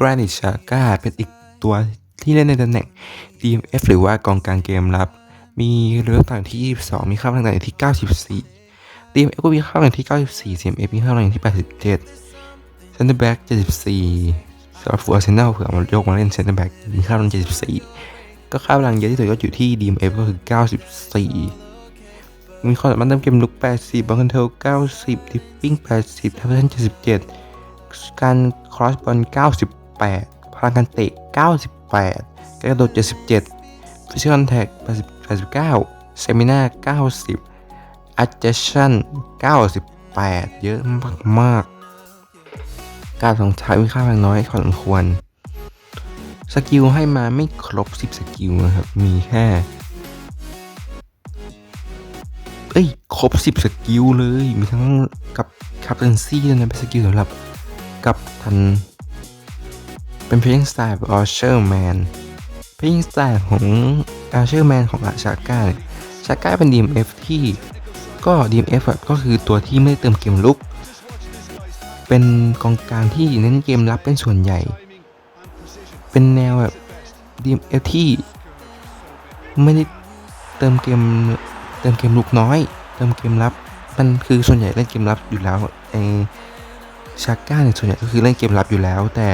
Granit Xhaka เป็นอีกตัวที่เล่นในตำแหน่ง DMF หรือว่ากองกลางเกมรับ มีเรือต่างที่ 22 มีค่าพลังต่างที่ 94 DMF ก็มีค่าพลังที่ 94 CMF มีค่าพลังที่ 87 Center Back 74สำหรับฟูอาร์เซนอลเผื่อเอามายกมาเล่น Center Back มีค่าพลัง 74 ก็ค่าพลังเยอะที่สุดก็อยู่ที่ DMF ก็คือ 94มีความสามารถเติมเกมลุก 80บอลคอนโทล90ทิปปิ้ง 80ทัพชั่น77 การครอสบอล 8 พลังการเตะ 98การะโดด 77 ฟิสิคอนแท็ก89 เซมินา90 adjustion 98 เยอะมาก ๆ การส่งท้ายมีค่าพลังน้อยพอสมควร สกิลให้มาไม่ครบ 10 สกิลนะครับ มีแค่เอ้ย ครบ 10 สกิลเลย มีทั้งกับคับเ e นซี่ด้วยนะเป็นสกิลสำหรับกับทัน เป็นเพลงสไตล์แบบ Archer Man เพลงสไตล์ของ Archer Man ของอาชาก้าชาก้าเป็น DMF ที่ก็ DMF อะก็คือตัวที่ไม่ได้เติมเกมลุก เป็นกองกลางที่เน้นเกมรับเป็นส่วนใหญ่ เป็นแนวแบบ DMF ที่ไม่ได้เติมเกมเติมเกมลุกน้อย เติมเกมรับมันคือส่วนใหญ่เล่นเกมรับอยู่แล้วไอชาก้าเนี่ยส่วนใหญ่ก็คือเล่นเกมรับอยู่แล้วแต่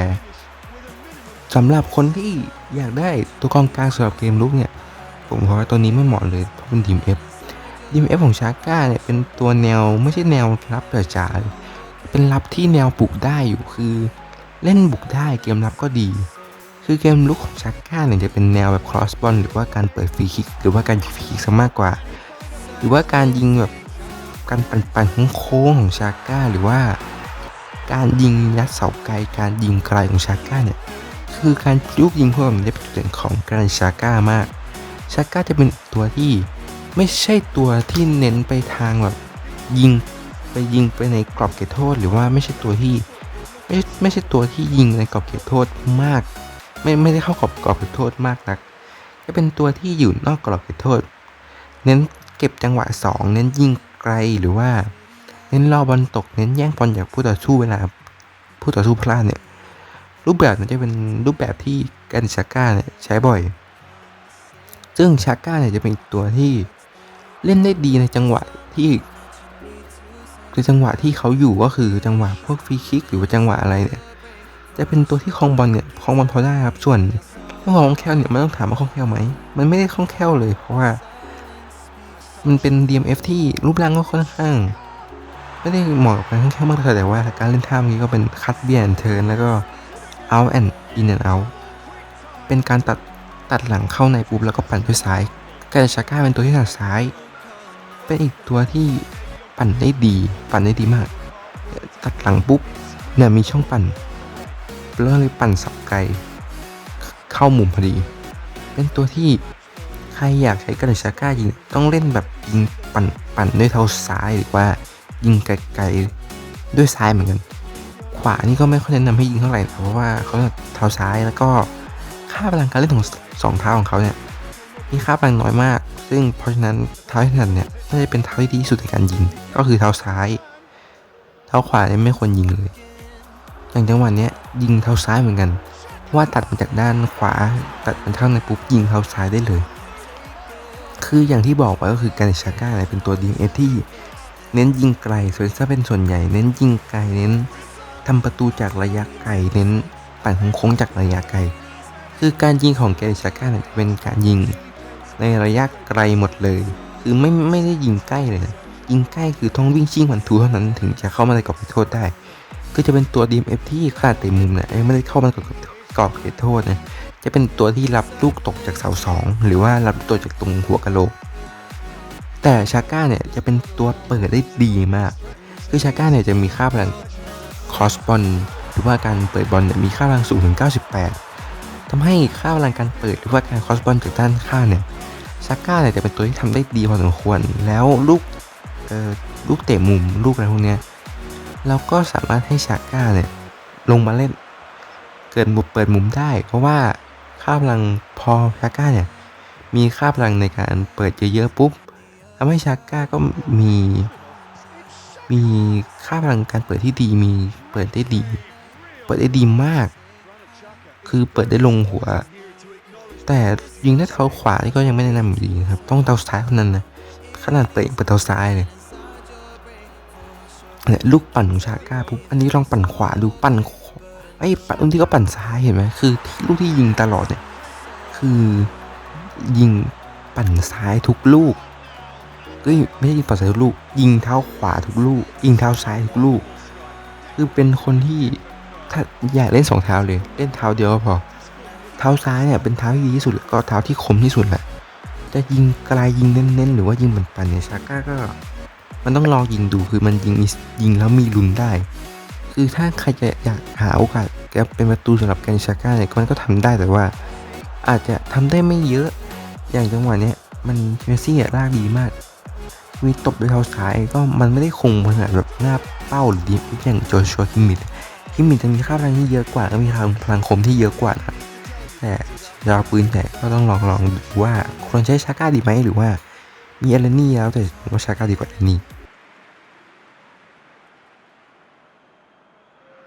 สำหรับคนที่อยากได้ตัวกองกลางสำหรับเกมลุกเนี่ย ผมว่าตัวนี้ไม่เหมาะเลยเพราะเป็นดีมเอฟดีมเอฟของชาก้าเนี่ยเป็นตัวแนวไม่ใช่แนวรับแต่จ๋าเป็นรับที่แนวบุกได้อยู่คือเล่นบุกได้เกมรับก็ดี คือเกมลุกของชาก้าเนี่ยจะเป็นแนวแบบครอสบอลหรือว่าการเปิดฟรีคิกหรือว่าการยิงฟรีคิกซะมากกว่า หรือว่าการยิงแบบการปันป่นโค้งของชาก้าหรือว่า การยิงยัดเสาไกลการยิงไกลของชาก้าเนี่ย คือการลูกยิงพวกนี้เป็นจุดเด่นของการชาก้ามาก ชาก้าจะเป็นตัวที่ไม่ใช่ตัวที่เน้นไปทางแบบยิงไปยิงไปในกรอบเขตโทษ หรือว่าไม่ใช่ตัวที่ไม่ไม่ใช่ตัวที่ยิงในกรอบเขตโทษมาก ไม่ไม่ได้เข้ากรอบกรอบเขตโทษมากนัก จะเป็นตัวที่อยู่นอกกรอบเขตโทษ เน้นเก็บจังหวะ 2 เน้นยิงไกลหรือว่า เน้นรอบอลตก เน้นแย่งบอลจากผู้ต่อสู้เวลาผู้ต่อสู้พลาดเนี่ย รูปแบบมันจะเป็นรูปแบบที่การชาก้าเนี่ยใช้บ่อย ซึ่งชาก้าเนี่ยจะเป็นตัวที่เล่นได้ดีในจังหวะที่คือจังหวะที่เขาอยู่ก็คือจังหวะพวกฟรีคิกหรือว่าจังหวะอะไรเนี่ย จะเป็นตัวที่คลองบอลเนี่ยคลองบอลพอได้ครับ ส่วนเรื่องของคล่องแคล่วเนี่ยไม่ต้องถามว่าคล่องแคล่วไหม มันไม่ได้คล่องแคล่วเลย เพราะว่า มันเป็น DMF ที่รูปร่างก็ค่อนข้าง ไม่ได้เหมาะกับการคล่องแคล่วมากแต่ว่าการเล่นท่านี้ก็เป็นคัดเบียนเทิร์นแล้วก็ out and in and out เป็นการตัดตัดหลังเข้าในปุ๊บแล้วก็ปั่นด้วยซ้ายกาชาก้าเป็นตัวที่ถนัดซ้าย เป็นอีกตัวที่ปั่นได้ดี ปั่นได้ดีมาก ตัดหลังปุ๊บเนี่ยมีช่องปั่นแล้วเลยปั่นสับไกล เข้ามุมพอดี เป็นตัวที่ใครอยากใช้กระชาก้ายิงต้องเล่นแบบยิงปั่นปั่นด้วยเท้าซ้ายหรือว่ายิงไกลๆด้วยซ้ายเหมือนกัน ขวานี่ก็ไม่ค่อยแนะนำให้ยิงเท่าไหร่เพราะว่าเขาเท้าซ้ายแล้วก็ค่าพลังการเล่นของสองเท้าของเขาเนี่ยมีค่าพลังน้อยมาก ซึ่งเพราะฉะนั้นเท้าที่ถนัดเนี่ยน่าจะเป็นเท้าที่ดีที่สุดในการยิง ก็คือเท้าซ้าย เท้าขวาเนี่ยไม่ควรยิงเลย อย่างจังหวะเนี้ยยิงเท้าซ้ายเหมือนกัน ว่าตัดมาจากด้านขวา ตัดมันเท่าในปุ๊บยิงเท้าซ้ายได้เลย คืออย่างที่บอกไปก็คือการชาก้าเนี่ยเป็นตัวดีเอที่ เน้นยิงไกลส่วนถ้าเป็นส่วนใหญ่ เน้นยิงไกลเน้น ทำประตูจากระยะไกลเน้นปั่นโค้งจากระยะไกล คือการยิงของแกริชาก้าเนี่ยเป็นการยิง ในระยะไกลหมดเลย คือไม่ไม่ได้ยิงใกล้เลยนะยิงใกล้คือต้องวิ่งชิ่งพันทูเท่านั้นถึงจะเข้ามาในกรอบเขตโทษได้ ก็จะเป็นตัว DMF ที่ขนาดเตะมุมเนี่ยไม่ได้เข้ามาในกรอบเขตโทษนะจะเป็นตัวที่รับลูกตกจากเสาสองหรือว่ารับตัวจากตรงหัวกะโหลก แต่ชาก้าเนี่ยจะเป็นตัวเปิดได้ดีมาก คือชาก้าเนี่ยจะมีค่าพลัง คอสบอลหรือว่าการเปิดบอลเนี่ยมีค่าพลังสูงถึง 98ทำให้ค่าพลังการเปิดหรือว่าการคอสบอลจากด้านข้างเนี่ยชาก้าเนี่ยจะเป็นตัวที่ทำได้ดีพอสมควร แล้วลูกเออลูกเตะมุมลูกอะไรพวกเนี้ยเราก็สามารถให้ชาก้าเนี่ยลงมาเล่นเกิดมุมเปิดมุมได้ เพราะว่าค่าพลังพอชาก้าเนี่ยมีค่าพลังในการเปิดเยอะๆปุ๊บทำให้ชาก้าก็มี มีค่าพลังการเปิดที่ดีมีเปิดได้ดี เปิดได้ดีมาก คือเปิดได้ลงหัว แต่ยิงด้วยเท้าขวานี่ก็ยังไม่แนะนำอยู่ดีนะครับ ต้องเท้าซ้ายเท่านั้นนะขนาดเปิดเปิดเท้าซ้ายเลยเนี่ยลูกปั่นของชาก้าปุ๊บอันนี้ลองปั่นขวาดูปั่นไอ้ปั่นอันที่ก็ปั่นซ้ายเห็นไหมคือที่ลูกที่ยิงตลอดเนี่ยคือยิงปั่นซ้ายทุกลูก ก็ไม่ใช่ยิงปั่นซ้ายทุกลูก ยิงเท้าขวาทุกลูก ยิงเท้าซ้ายทุกลูก คือเป็นคนที่ถ้าอยากเล่นสองเท้าเลย เล่นเท้าเดียวก็พอ เท้าซ้ายเนี่ยเป็นเท้าที่ดีที่สุดก็เท้าที่คมที่สุดแหละ จะยิงไกลยิงเน้นๆหรือว่ายิงปันๆเนี่ยชาก้าก็ มันต้องลองยิงดูคือมันยิงยิงแล้วมีลุ้นได้ คือถ้าใครจะอยากหาโอกาสแกเป็นประตูสำหรับแกนชาก้าเนี่ยมันก็ทำได้แต่ว่า อาจจะทำได้ไม่เยอะ อย่างจังหวะเนี้ยมันเมสซี่อะลากดีมาก วีตบด้วยเท้าซ้ายก็มันไม่ได้คงขนาดแบบหน้าเป้าหรือดีอย่างโจชัวคิมมิดคิมมิดจะมีค่าพลังที่เยอะกว่าก็มีพลังพลังคมที่เยอะกว่านะแต่ยาวปืนใหญ่ก็ต้องลองลองดูว่าควรใช้ชาก้าดีไหมหรือว่า มีเอเลนี่แล้วแต่ว่าชาก้าดีกว่าเอเลนี่